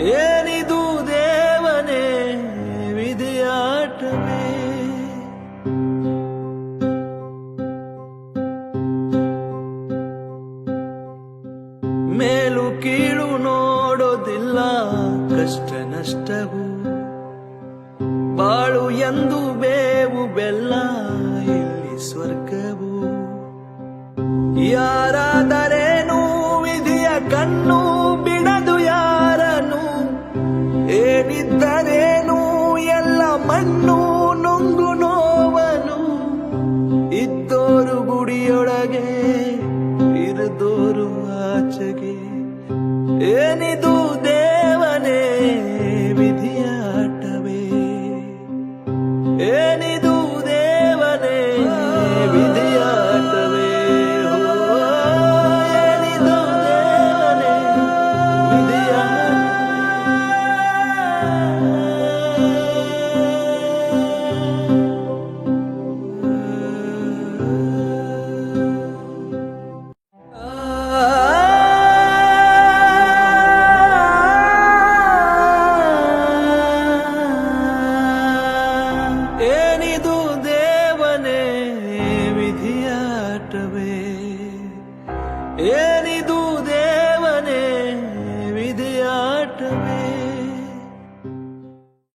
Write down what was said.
ಏನಿದು ದೇವನೇ, ವಿಧಿಯಾಟವೇ? ಮೇಲು ಕೀಳು ನೋಡೋದಿಲ್ಲ, ಕಷ್ಟ ನಷ್ಟವು. ಬಾಳು ಎಂದು ಬೇವು ಬೆಲ್ಲ, ಇಲ್ಲಿ ಸ್ವರ್ಗವು. ಯಾರಾದರೆ ದೂರು ಆಚೆಗೆ ಏನಿದು ದೇವನೇ ವಿಧಿಯಾಟವೇ ಏನಿ காட்டவே. ஏனிது தேவனே விதையாட்டவே.